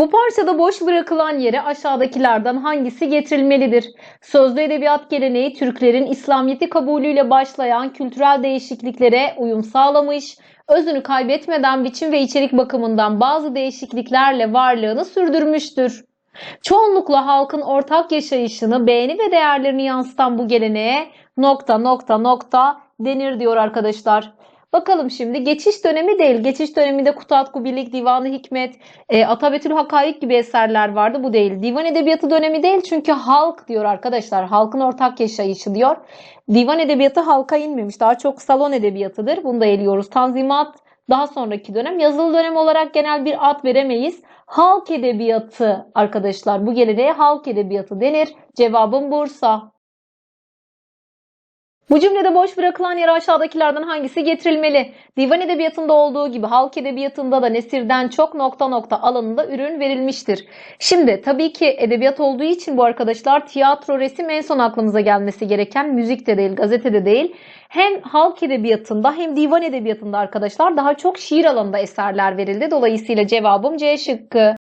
Bu parçada boş bırakılan yere aşağıdakilerden hangisi getirilmelidir? Sözlü edebiyat geleneği Türklerin İslamiyet'i kabulüyle başlayan kültürel değişikliklere uyum sağlamış, özünü kaybetmeden biçim ve içerik bakımından bazı değişikliklerle varlığını sürdürmüştür. Çoğunlukla halkın ortak yaşayışını, beğeni ve değerlerini yansıtan bu geleneğe nokta nokta nokta denir diyor arkadaşlar. Bakalım şimdi geçiş dönemi değil. Geçiş döneminde Kutat Kubilik, Divanı Hikmet, e, Atabetül Hakaik gibi eserler vardı. Bu değil. Divan edebiyatı dönemi değil çünkü halk diyor arkadaşlar. Halkın ortak yaşayışı diyor. Divan edebiyatı halka inmemiş. Daha çok salon edebiyatıdır. Bunu da eliyoruz. Tanzimat daha sonraki dönem. Yazılı dönem olarak genel bir ad veremeyiz. Halk edebiyatı arkadaşlar. Bu geleneğe halk edebiyatı denir. Cevabım Bursa. Bu cümlede boş bırakılan yere aşağıdakilerden hangisi getirilmeli? Divan edebiyatında olduğu gibi halk edebiyatında da nesirden çok nokta nokta alanında ürün verilmiştir. Şimdi tabii ki edebiyat olduğu için bu arkadaşlar tiyatro, resim en son aklımıza gelmesi gereken müzik de değil, gazete de değil. Hem halk edebiyatında hem divan edebiyatında arkadaşlar daha çok şiir alanında eserler verildi. Dolayısıyla cevabım C şıkkı.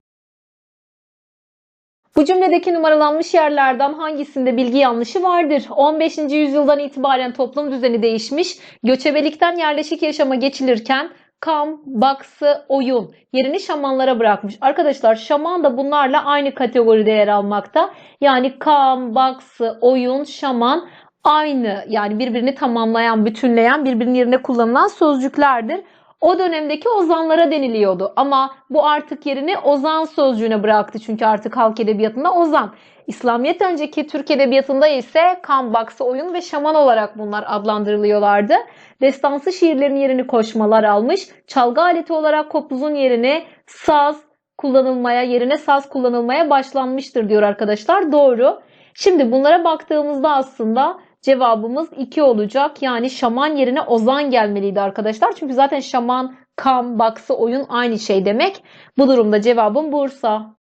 Bu cümledeki numaralanmış yerlerden hangisinde bilgi yanlışı vardır? 15. yüzyıldan itibaren toplum düzeni değişmiş, göçebelikten yerleşik yaşama geçilirken kam, baksı, oyun yerini şamanlara bırakmış. Arkadaşlar şaman da bunlarla aynı kategoride yer almakta. Yani kam, baksı, oyun, şaman aynı yani birbirini tamamlayan, bütünleyen, birbirinin yerine kullanılan sözcüklerdir. O dönemdeki ozanlara deniliyordu. Ama bu artık yerini ozan sözcüğüne bıraktı. Çünkü artık halk edebiyatında ozan. İslamiyet önceki Türk edebiyatında ise kan, oyun ve şaman olarak bunlar adlandırılıyorlardı. Destansı şiirlerin yerini koşmalar almış. Çalgı aleti olarak kopuzun yerini saz kullanılmaya, yerine saz kullanılmaya başlanmıştır diyor arkadaşlar. Doğru. Şimdi bunlara baktığımızda aslında Cevabımız 2 olacak. Yani şaman yerine ozan gelmeliydi arkadaşlar. Çünkü zaten şaman, kam, baksı, oyun aynı şey demek. Bu durumda cevabım Bursa.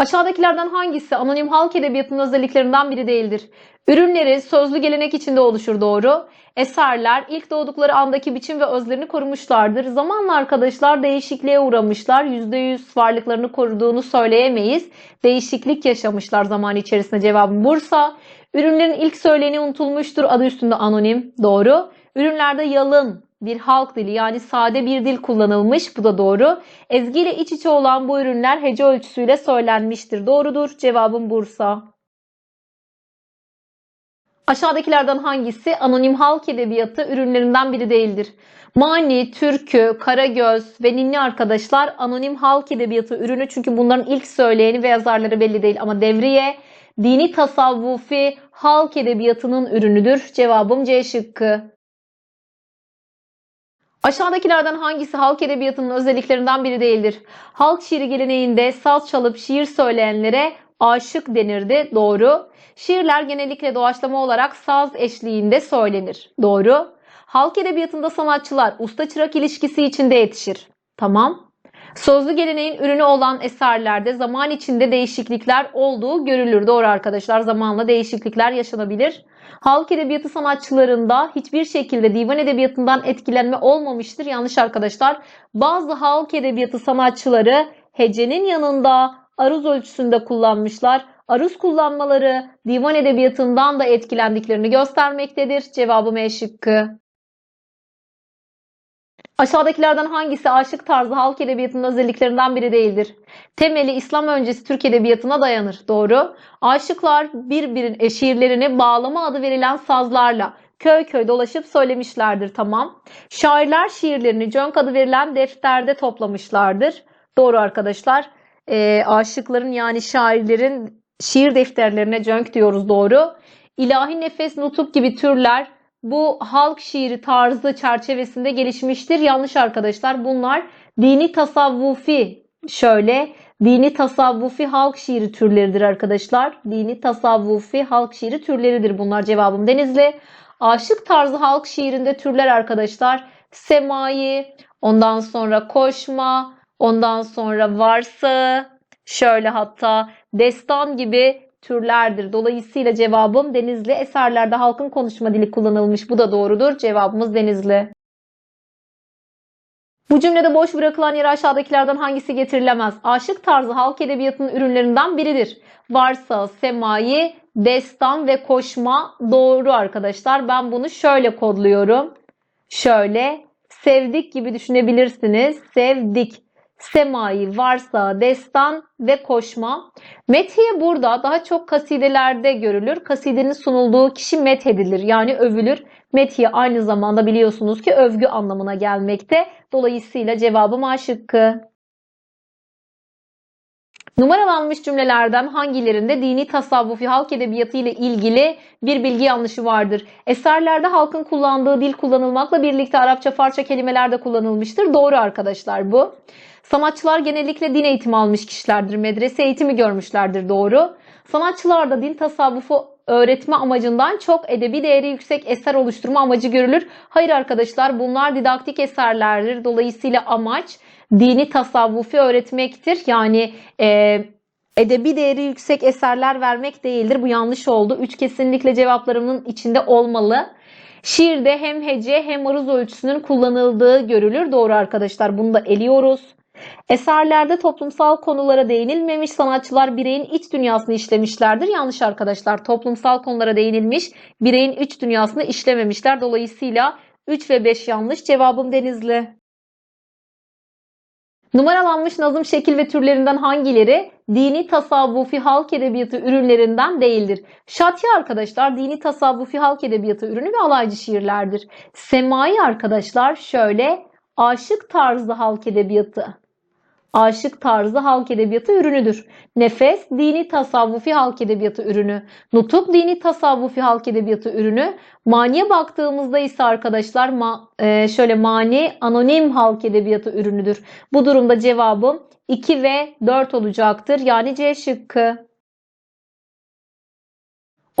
Aşağıdakilerden hangisi anonim halk edebiyatının özelliklerinden biri değildir? Ürünleri sözlü gelenek içinde oluşur doğru. Eserler ilk doğdukları andaki biçim ve özlerini korumuşlardır. Zamanla arkadaşlar değişikliğe uğramışlar. %100 varlıklarını koruduğunu söyleyemeyiz. Değişiklik yaşamışlar zaman içerisinde cevabım Bursa. Ürünlerin ilk söyleni unutulmuştur. Adı üstünde anonim. Doğru. Ürünlerde yalın bir halk dili yani sade bir dil kullanılmış. Bu da doğru. Ezgi ile iç içe olan bu ürünler hece ölçüsüyle söylenmiştir. Doğrudur. Cevabım Bursa. Aşağıdakilerden hangisi anonim halk edebiyatı ürünlerinden biri değildir? Mani, türkü, karagöz ve ninni arkadaşlar anonim halk edebiyatı ürünü çünkü bunların ilk söyleyeni ve yazarları belli değil ama devriye dini tasavvufi halk edebiyatının ürünüdür. Cevabım C şıkkı. Aşağıdakilerden hangisi halk edebiyatının özelliklerinden biri değildir? Halk şiiri geleneğinde saz çalıp şiir söyleyenlere aşık denirdi. Doğru. Şiirler genellikle doğaçlama olarak saz eşliğinde söylenir. Doğru. Halk edebiyatında sanatçılar usta çırak ilişkisi içinde yetişir. Tamam. Sözlü geleneğin ürünü olan eserlerde zaman içinde değişiklikler olduğu görülür. Doğru arkadaşlar zamanla değişiklikler yaşanabilir. Halk edebiyatı sanatçılarında hiçbir şekilde divan edebiyatından etkilenme olmamıştır. Yanlış arkadaşlar. Bazı halk edebiyatı sanatçıları hecenin yanında aruz ölçüsünde kullanmışlar. Aruz kullanmaları divan edebiyatından da etkilendiklerini göstermektedir. Cevabım E şıkkı. Aşağıdakilerden hangisi aşık tarzı halk edebiyatının özelliklerinden biri değildir? Temeli İslam öncesi Türk edebiyatına dayanır. Doğru. Aşıklar birbirinin şiirlerini bağlama adı verilen sazlarla köy köy dolaşıp söylemişlerdir. Tamam. Şairler şiirlerini cönk adı verilen defterde toplamışlardır. Doğru arkadaşlar. E, aşıkların yani şairlerin şiir defterlerine cönk diyoruz. Doğru. İlahi nefes, nutuk gibi türler bu halk şiiri tarzı çerçevesinde gelişmiştir. Yanlış arkadaşlar. Bunlar dini tasavvufi şöyle dini tasavvufi halk şiiri türleridir arkadaşlar. Dini tasavvufi halk şiiri türleridir bunlar. Cevabım Denizli. Aşık tarzı halk şiirinde türler arkadaşlar. Semai, ondan sonra koşma, ondan sonra varsa, şöyle hatta destan gibi türlerdir. Dolayısıyla cevabım Denizli. Eserlerde halkın konuşma dili kullanılmış. Bu da doğrudur. Cevabımız Denizli. Bu cümlede boş bırakılan yere aşağıdakilerden hangisi getirilemez? Aşık tarzı halk edebiyatının ürünlerinden biridir. Varsa, semai, destan ve koşma doğru arkadaşlar. Ben bunu şöyle kodluyorum. Şöyle sevdik gibi düşünebilirsiniz. Sevdik. Semai, varsa, destan ve koşma. Methiye burada daha çok kasidelerde görülür. Kasidenin sunulduğu kişi methedilir yani övülür. Methiye aynı zamanda biliyorsunuz ki övgü anlamına gelmekte. Dolayısıyla cevabım A şıkkı. Numaralanmış cümlelerden hangilerinde dini tasavvufi halk edebiyatı ile ilgili bir bilgi yanlışı vardır? Eserlerde halkın kullandığı dil kullanılmakla birlikte Arapça farça kelimeler de kullanılmıştır. Doğru arkadaşlar bu. Sanatçılar genellikle din eğitimi almış kişilerdir. Medrese eğitimi görmüşlerdir. Doğru. Sanatçılarda din tasavvufu öğretme amacından çok edebi değeri yüksek eser oluşturma amacı görülür. Hayır arkadaşlar bunlar didaktik eserlerdir. Dolayısıyla amaç dini tasavvufi öğretmektir. Yani e, edebi değeri yüksek eserler vermek değildir. Bu yanlış oldu. Üç kesinlikle cevaplarımın içinde olmalı. Şiirde hem hece hem aruz ölçüsünün kullanıldığı görülür. Doğru arkadaşlar bunu da eliyoruz. Eserlerde toplumsal konulara değinilmemiş sanatçılar bireyin iç dünyasını işlemişlerdir. Yanlış arkadaşlar. Toplumsal konulara değinilmiş, bireyin iç dünyasını işlememişler. Dolayısıyla 3 ve 5 yanlış. Cevabım Denizli. Numaralanmış nazım şekil ve türlerinden hangileri dini tasavvufi halk edebiyatı ürünlerinden değildir? Şatya arkadaşlar dini tasavvufi halk edebiyatı ürünü ve alaycı şiirlerdir. Semai arkadaşlar şöyle aşık tarzı halk edebiyatı. Aşık tarzı halk edebiyatı ürünüdür. Nefes dini tasavvufi halk edebiyatı ürünü. Nutuk dini tasavvufi halk edebiyatı ürünü. Maniye baktığımızda ise arkadaşlar ma, e, şöyle mani anonim halk edebiyatı ürünüdür. Bu durumda cevabım 2 ve 4 olacaktır. Yani C şıkkı.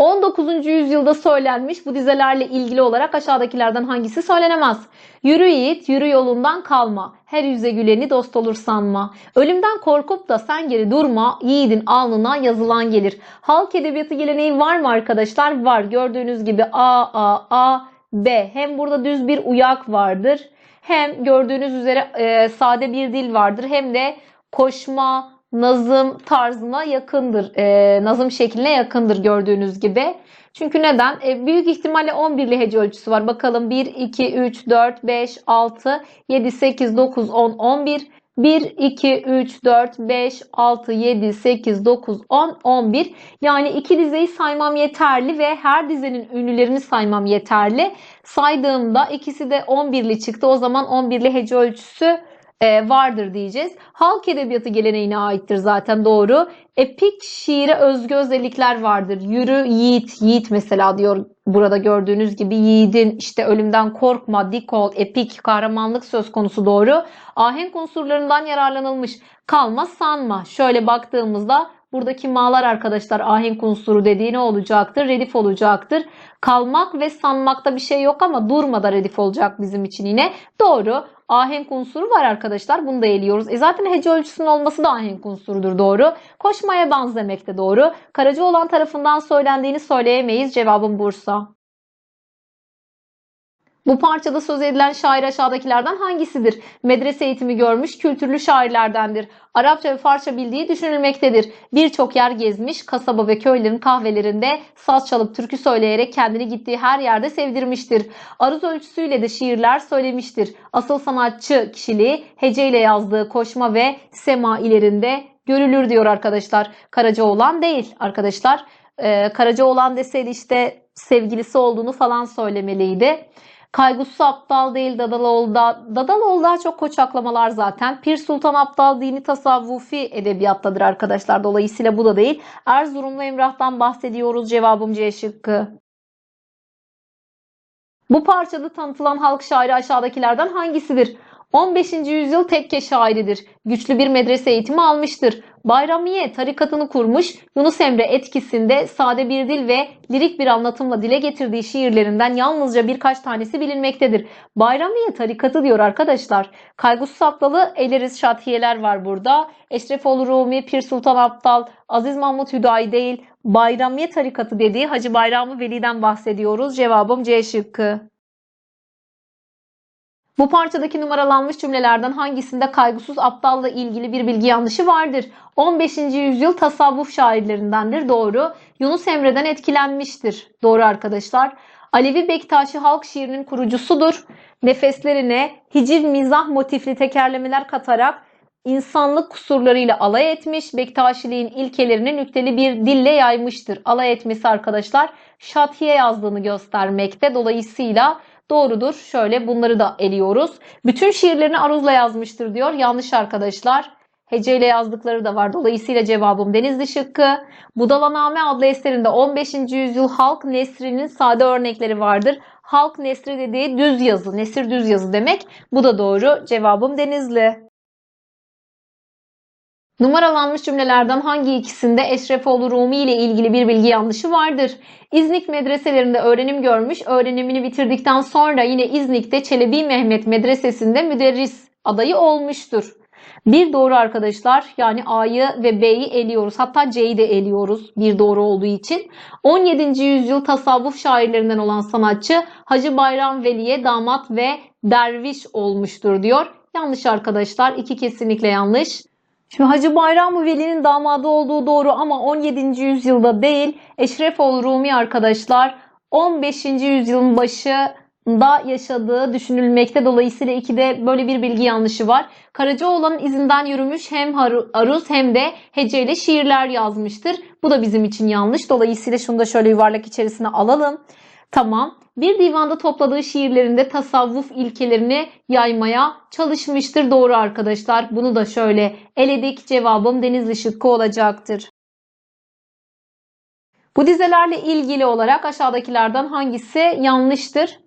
19. yüzyılda söylenmiş bu dizelerle ilgili olarak aşağıdakilerden hangisi söylenemez? Yürü yiğit, yürü yolundan kalma. Her yüze güleni dost olur sanma. Ölümden korkup da sen geri durma. Yiğidin alnına yazılan gelir. Halk edebiyatı geleneği var mı arkadaşlar? Var. Gördüğünüz gibi A, A, A, B. Hem burada düz bir uyak vardır. Hem gördüğünüz üzere e, sade bir dil vardır. Hem de koşma, nazım tarzına yakındır. E, nazım şekline yakındır gördüğünüz gibi. Çünkü neden? E, büyük ihtimalle 11'li hece ölçüsü var. Bakalım 1, 2, 3, 4, 5, 6, 7, 8, 9, 10, 11. 1, 2, 3, 4, 5, 6, 7, 8, 9, 10, 11. Yani iki dizeyi saymam yeterli ve her dizenin ünlülerini saymam yeterli. Saydığımda ikisi de 11'li çıktı. O zaman 11'li hece ölçüsü vardır diyeceğiz. Halk edebiyatı geleneğine aittir zaten doğru. Epik şiire özgü özellikler vardır. Yürü yiğit, yiğit mesela diyor burada gördüğünüz gibi yiğidin işte ölümden korkma, dik ol, epik, kahramanlık söz konusu doğru. Ahenk unsurlarından yararlanılmış. Kalma sanma. Şöyle baktığımızda buradaki ma'lar arkadaşlar ahenk unsuru dediği ne olacaktır? Redif olacaktır. Kalmak ve sanmakta bir şey yok ama durmada redif olacak bizim için yine. Doğru. Ahenk unsuru var arkadaşlar. Bunu da eliyoruz. E zaten hece ölçüsünün olması da ahenk unsurudur doğru. Koşmaya benzemek de doğru. Karacaoğlan tarafından söylendiğini söyleyemeyiz. Cevabım Bursa. Bu parçada söz edilen şair aşağıdakilerden hangisidir? Medrese eğitimi görmüş, kültürlü şairlerdendir. Arapça ve Farsça bildiği düşünülmektedir. Birçok yer gezmiş, kasaba ve köylerin kahvelerinde saz çalıp türkü söyleyerek kendini gittiği her yerde sevdirmiştir. Aruz ölçüsüyle de şiirler söylemiştir. Asıl sanatçı kişiliği heceyle yazdığı koşma ve sema ilerinde görülür diyor arkadaşlar. Karacaoğlan değil arkadaşlar. Ee, Karacaoğlan deseydi işte sevgilisi olduğunu falan söylemeliydi. Kaygusuz aptal değil Dadaloğlu'da. Dadaloğlu daha çok koçaklamalar zaten. Pir Sultan Aptal dini tasavvufi edebiyattadır arkadaşlar. Dolayısıyla bu da değil. Erzurumlu Emrah'tan bahsediyoruz. Cevabım C şıkkı. Bu parçada tanıtılan halk şairi aşağıdakilerden hangisidir? 15. yüzyıl tekke şairidir. Güçlü bir medrese eğitimi almıştır. Bayramiye tarikatını kurmuş, Yunus Emre etkisinde sade bir dil ve lirik bir anlatımla dile getirdiği şiirlerinden yalnızca birkaç tanesi bilinmektedir. Bayramiye tarikatı diyor arkadaşlar. Kaygusuz Aptal'ı eleriz şatiyeler var burada. Eşrefoğlu Rumi, Pir Sultan Aptal, Aziz Mahmut Hüdayi değil, Bayramiye tarikatı dediği Hacı Bayramı Veli'den bahsediyoruz. Cevabım C şıkkı. Bu parçadaki numaralanmış cümlelerden hangisinde kaygısız aptalla ilgili bir bilgi yanlışı vardır? 15. yüzyıl tasavvuf şairlerindendir. Doğru. Yunus Emre'den etkilenmiştir. Doğru arkadaşlar. Alevi Bektaşi halk şiirinin kurucusudur. Nefeslerine hiciv mizah motifli tekerlemeler katarak insanlık kusurlarıyla alay etmiş, Bektaşiliğin ilkelerini nükteli bir dille yaymıştır. Alay etmesi arkadaşlar şatiye yazdığını göstermekte. Dolayısıyla doğrudur. Şöyle bunları da eliyoruz. Bütün şiirlerini aruzla yazmıştır diyor. Yanlış arkadaşlar. Heceyle yazdıkları da var. Dolayısıyla cevabım Denizli şıkkı. Budalaname adlı eserinde 15. yüzyıl halk nesrinin sade örnekleri vardır. Halk nesri dediği düz yazı, nesir düz yazı demek. Bu da doğru. Cevabım Denizli. Numaralanmış cümlelerden hangi ikisinde Eşrefoğlu Rumi ile ilgili bir bilgi yanlışı vardır? İznik medreselerinde öğrenim görmüş, öğrenimini bitirdikten sonra yine İznik'te Çelebi Mehmet Medresesi'nde müderris adayı olmuştur. Bir doğru arkadaşlar yani A'yı ve B'yi eliyoruz. Hatta C'yi de eliyoruz bir doğru olduğu için. 17. yüzyıl tasavvuf şairlerinden olan sanatçı Hacı Bayram Veli'ye damat ve derviş olmuştur diyor. Yanlış arkadaşlar. iki kesinlikle yanlış. Şimdi Hacı Bayram Veli'nin damadı olduğu doğru ama 17. yüzyılda değil. Eşrefoğlu Rumi arkadaşlar 15. yüzyılın başında yaşadığı düşünülmekte. Dolayısıyla ikide böyle bir bilgi yanlışı var. Karacaoğlan'ın izinden yürümüş hem aruz hem de heceyle şiirler yazmıştır. Bu da bizim için yanlış. Dolayısıyla şunu da şöyle yuvarlak içerisine alalım. Tamam. Bir divanda topladığı şiirlerinde tasavvuf ilkelerini yaymaya çalışmıştır. Doğru arkadaşlar. Bunu da şöyle eledik. Cevabım Denizli şıkkı olacaktır. Bu dizelerle ilgili olarak aşağıdakilerden hangisi yanlıştır?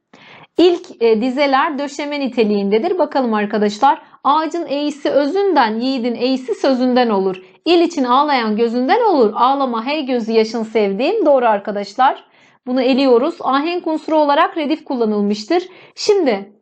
İlk e, dizeler döşeme niteliğindedir. Bakalım arkadaşlar. Ağacın eğisi özünden, yiğidin eğisi sözünden olur. İl için ağlayan gözünden olur. Ağlama hey gözü yaşın sevdiğim. Doğru arkadaşlar. Bunu eliyoruz. Ahenk unsuru olarak redif kullanılmıştır. Şimdi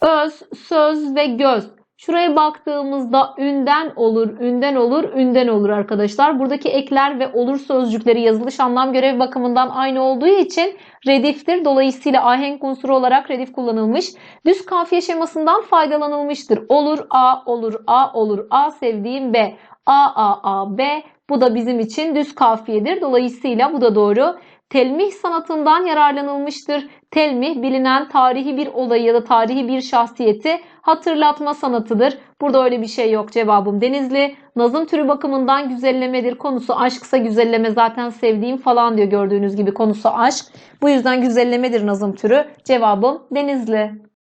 öz, söz ve göz. Şuraya baktığımızda ünden olur, ünden olur, ünden olur arkadaşlar. Buradaki ekler ve olur sözcükleri yazılış anlam görev bakımından aynı olduğu için rediftir. Dolayısıyla ahenk unsuru olarak redif kullanılmış. Düz kafiye şemasından faydalanılmıştır. Olur A, olur A, olur A sevdiğim B. A, A, A, B. Bu da bizim için düz kafiyedir. Dolayısıyla bu da doğru telmih sanatından yararlanılmıştır. Telmih bilinen tarihi bir olayı ya da tarihi bir şahsiyeti hatırlatma sanatıdır. Burada öyle bir şey yok cevabım Denizli. Nazım türü bakımından güzellemedir. Konusu aşksa güzelleme zaten sevdiğim falan diyor gördüğünüz gibi konusu aşk. Bu yüzden güzellemedir nazım türü. Cevabım Denizli.